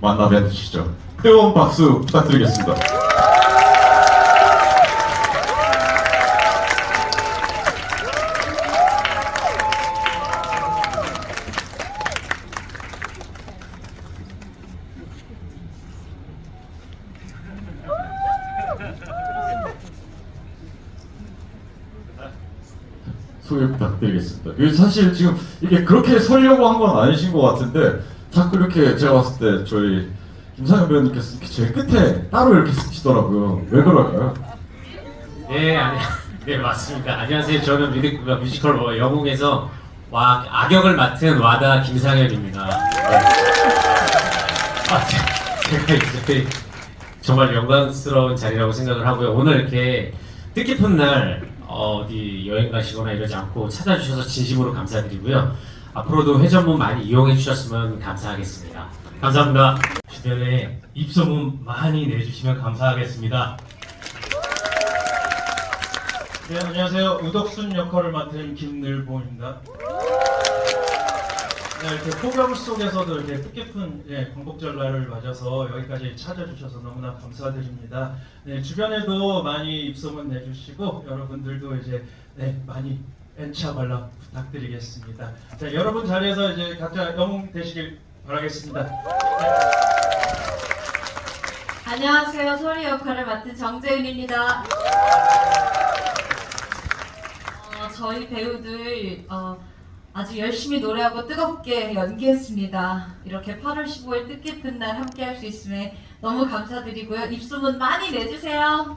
만나면 주시죠. 뜨거운 박수 부탁드리겠습니다. 소개 부탁드리겠습니다. 그 사실 지금 이게 그렇게 설려고 한 건 아니신 것 같은데 자꾸 이렇게 제가 봤을 때 저희 김상현 배우님께서 이렇게 제일 끝에 따로 이렇게 쓰시더라고요. 왜 그럴까요? 네, 아니, 네 맞습니다. 안녕하세요. 저는 뮤직, 뮤지컬 뭐 영웅에서 와, 악역을 맡은 와다 김상현입니다. 네. 아, 제- 제가 이제 정말 영광스러운 자리라고 생각을 하고요. 오늘 이렇게 뜻깊은 날 어, 어디 여행 가시거나 이러지 않고 찾아주셔서 진심으로 감사드리고요. 앞으로도 회전문 많이 이용해 주셨으면 감사하겠습니다. 감사합니다. 주변에 입소문 많이 내주시면 감사하겠습니다. 네, 안녕하세요. 우덕순 역할을 맡은 김늘보입니다. 네, 이렇게 폭염 속에서도 이렇게 뜻깊은 예, 광복절 날을 맞아서 여기까지 찾아주셔서 너무나 감사드립니다. 네, 주변에도 많이 입소문 내주시고 여러분들도 이제 네, 많이 엔차 관람 부탁드리겠습니다. 자, 여러분 자리에서 이제 각자 영웅 되시길 바라겠습니다. 네. 안녕하세요. 소리 역할을 맡은 정재은입니다. 어, 저희 배우들 어, 아주 열심히 노래하고 뜨겁게 연기했습니다. 이렇게 8월 15일 뜻깊은 날 함께 할 수 있음에 너무 감사드리고요. 입소문 많이 내주세요.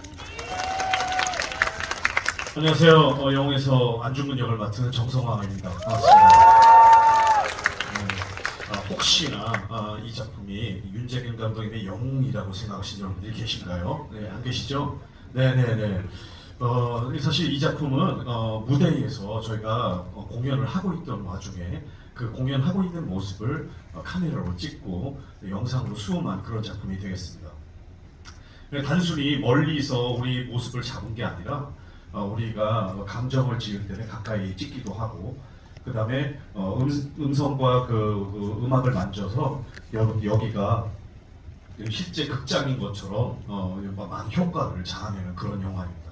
안녕하세요. 어, 영웅에서 안중근 역을 맡은 정성화입니다. 반갑습니다. 네, 아, 혹시나 아, 이 작품이 윤재균 감독님의 영웅이라고 생각하시는 여러분들이 계신가요? 네, 안 계시죠? 네네네. 어, 사실 이 작품은 어, 무대에서 저희가 어, 공연을 하고 있던 와중에 그 공연하고 있는 모습을 어, 카메라로 찍고 영상으로 수음한 그런 작품이 되겠습니다. 그냥 단순히 멀리서 우리 모습을 잡은 게 아니라 어, 우리가 감정을 지을 때는 가까이 찍기도 하고 그 다음에 어, 음, 음성과 그, 그 음악을 만져서 여러분 여기가 실제 극장인 것처럼 어, 많은 효과를 자아내는 그런 영화입니다.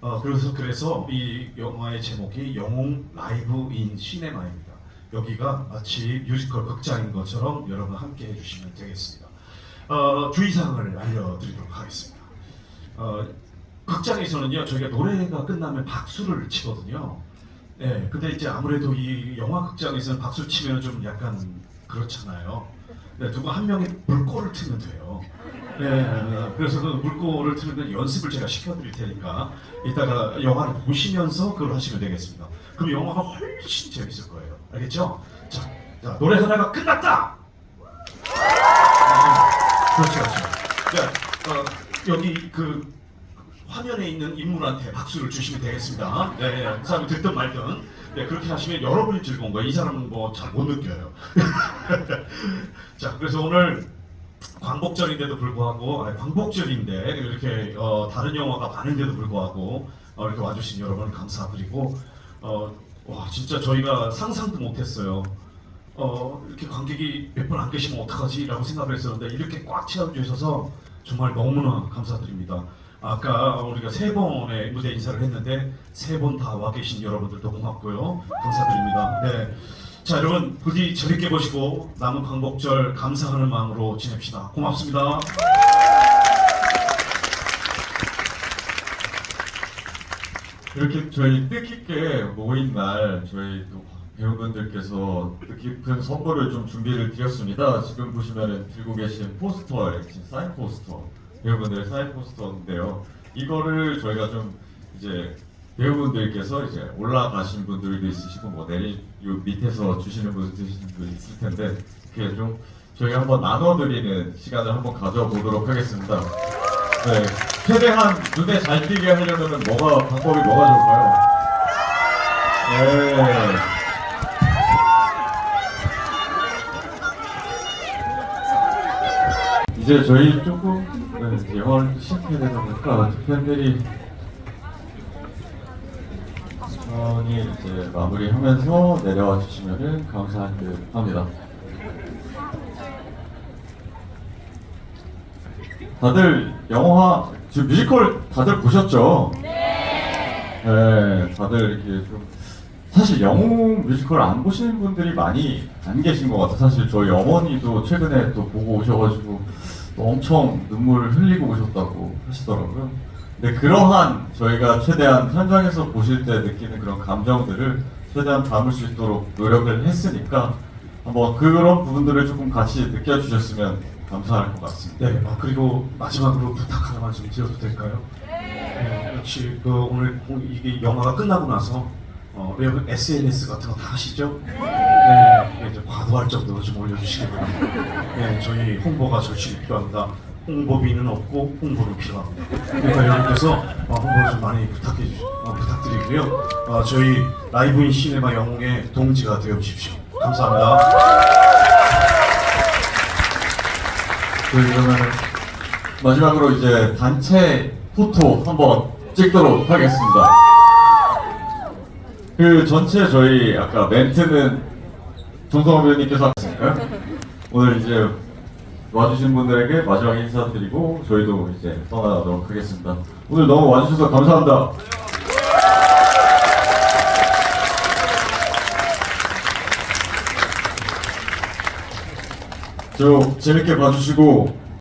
어, 그래서 그래서 이 영화의 제목이 영웅 라이브 인 시네마입니다. 여기가 마치 뮤지컬 극장인 것처럼 여러분 함께 해주시면 되겠습니다. 어, 주의사항을 알려드리도록 하겠습니다. 어, 극장에서는요 저희가 노래가 끝나면 박수를 치거든요. 네, 근데 이제 아무래도 이 영화 극장에서는 박수 치면 좀 약간 그렇잖아요. 네, 누구 한 명이 물꼬를 트면 돼요. 네, 네, 그래서 그 물꼬를 트는 건 연습을 제가 시켜드릴 테니까 이따가 영화를 보시면서 그걸 하시면 되겠습니다. 그럼 영화가 훨씬 재밌을 거예요. 알겠죠? 자, 자 노래 하나가 끝났다. 네, 그렇죠, 그렇죠. 자, 어, 여기 그 화면에 있는 인물한테 박수를 주시면 되겠습니다. 네, 네, 그 사람이 듣든 말든. 네, 그렇게 하시면 여러분이 즐거운 거예요. 이 사람은 뭐 잘 못 느껴요. 자, 그래서 오늘 광복절인데도 불구하고, 아니, 광복절인데 이렇게 어, 다른 영화가 많은데도 불구하고 어, 이렇게 와주신 여러분 감사드리고, 어, 와 진짜 저희가 상상도 못했어요. 어, 이렇게 관객이 몇 분 안 계시면 어떡하지 라고 생각을 했었는데 이렇게 꽉 채워주셔서 정말 너무나 감사드립니다. 아까 우리가 세 번의 무대 인사를 했는데 세 번 다 와 계신 여러분들도 고맙고요. 감사드립니다. 네. 자 여러분 부디 재밌게 보시고 남은 광복절 감사하는 마음으로 지냅시다. 고맙습니다. 이렇게 저희 뜻깊게 모인 날 저희 또 배우분들께서 뜻깊은 선물을 좀 준비를 드렸습니다. 지금 보시면은 들고 계신 포스터에 지금 사인 포스터 배우분들의 사인 포스터인데요. 이거를 저희가 좀 이제 배우분들께서 이제 올라가신 분들도 있으시고 뭐 내리 요 밑에서 주시는 분도 있을 텐데 그게 좀 저희가 한번 나눠드리는 시간을 한번 가져보도록 하겠습니다. 네, 최대한 눈에 잘 띄게 하려면 뭐가 방법이 뭐가 좋을까요? 네. 이제 저희 조금 네, 이제 영화를 시작해야 되다 보니까 팬들이 천천히 이제 마무리하면서 내려와 주시면은 감사합니다. 다들 영화 지금 뮤지컬 다들 보셨죠? 네. 다들 이렇게 좀 사실 영웅 뮤지컬 안 보시는 분들이 많이 안 계신 것 같아요. 사실 저희 어머니도 최근에 또 보고 오셔가지고 또 엄청 눈물 흘리고 오셨다고 하시더라고요. 근데 그러한 저희가 최대한 현장에서 보실 때 느끼는 그런 감정들을 최대한 담을 수 있도록 노력을 했으니까 한번 그런 부분들을 조금 같이 느껴주셨으면 감사할 것 같습니다. 네, 아, 그리고 마지막으로 부탁 하나만 좀 드려도 될까요? 네, 역시 그 오늘 공- 이게 영화가 끝나고 나서 어, 여러분 SNS 같은 거 다 하시죠? 네, 이제 과도할 정도로 좀 올려주시기 바랍니다. 네, 저희 홍보가 절실히 필요합니다. 홍보비는 없고 홍보는 필요합니다. 그러니까 여러분께서 어, 홍보를 좀 많이 부탁해 주, 어, 부탁드리고요. 어, 저희 라이브인 시네마 영웅의 동지가 되어 주십시오. 감사합니다. 저희 그러면 마지막으로 이제 단체 포토 한번 찍도록 하겠습니다. 그 전체 저희 아까 멘트는 정성호 배우님께서 하셨으니까요. 오늘 이제 와주신 분들에게 마지막 인사드리고 저희도 이제 떠나도록 하겠습니다. 오늘 너무 와주셔서 감사합니다. 저 재밌게 봐주시고